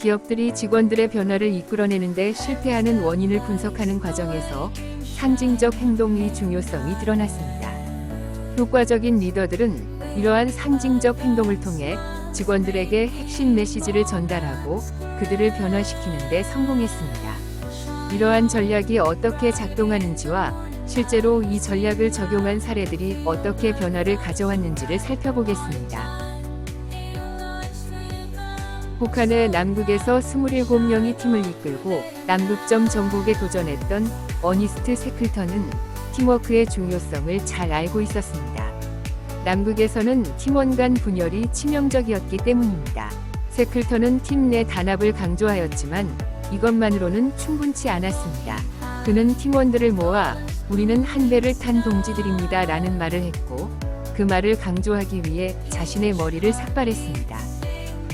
기업들이 직원들의 변화를 이끌어내는데 실패하는 원인을 분석하는 과정에서 상징적 행동의 중요성이 드러났습니다. 효과적인 리더들은 이러한 상징적 행동을 통해 직원들에게 핵심 메시지를 전달하고 그들을 변화시키는 데 성공했습니다. 이러한 전략이 어떻게 작동하는지와 실제로 이 전략을 적용한 사례들이 어떻게 변화를 가져왔는지를 살펴보겠습니다. 북한의 남극에서 27명이 팀을 이끌고 남극점 정복에 도전했던 어니스트 세클턴은 팀워크의 중요성을 잘 알고 있었습니다. 남극에서는 팀원 간 분열이 치명적이었기 때문입니다. 세클턴은 팀 내 단합을 강조하였지만 이것만으로는 충분치 않았습니다. 그는 팀원들을 모아 우리는 한 배를 탄 동지들입니다 라는 말을 했고 그 말을 강조하기 위해 자신의 머리를 삭발했습니다.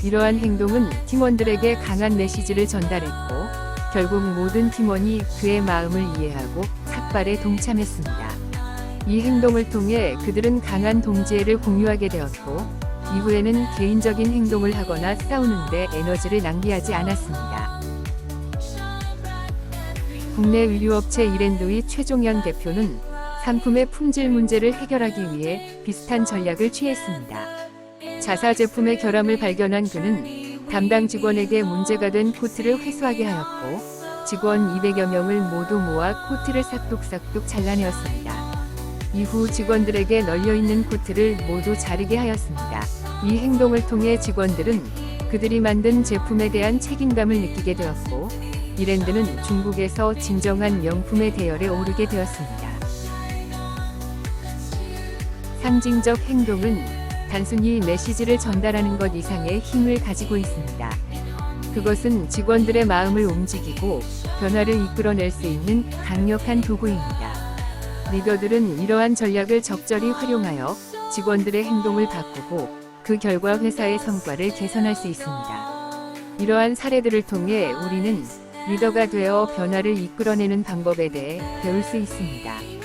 이러한 행동은 팀원들에게 강한 메시지를 전달했고 결국 모든 팀원이 그의 마음을 이해하고 삭발에 동참했습니다. 이 행동을 통해 그들은 강한 동지애를 공유하게 되었고 이후에는 개인적인 행동을 하거나 싸우는데 에너지를 낭비하지 않았습니다. 국내 의류업체 이랜드의 최종현 대표는 상품의 품질 문제를 해결하기 위해 비슷한 전략을 취했습니다. 자사 제품의 결함을 발견한 그는 담당 직원에게 문제가 된 코트를 회수하게 하였고 직원 200여 명을 모두 모아 코트를 싹둑싹둑 잘라내었습니다. 이후 직원들에게 널려있는 코트를 모두 자르게 하였습니다. 이 행동을 통해 직원들은 그들이 만든 제품에 대한 책임감을 느끼게 되었고 이랜드는 중국에서 진정한 명품의 대열에 오르게 되었습니다. 상징적 행동은 단순히 메시지를 전달하는 것 이상의 힘을 가지고 있습니다. 그것은 직원들의 마음을 움직이고 변화를 이끌어낼 수 있는 강력한 도구입니다. 리더들은 이러한 전략을 적절히 활용하여 직원들의 행동을 바꾸고 그 결과 회사의 성과를 개선할 수 있습니다. 이러한 사례들을 통해 우리는 리더가 되어 변화를 이끌어내는 방법에 대해 배울 수 있습니다.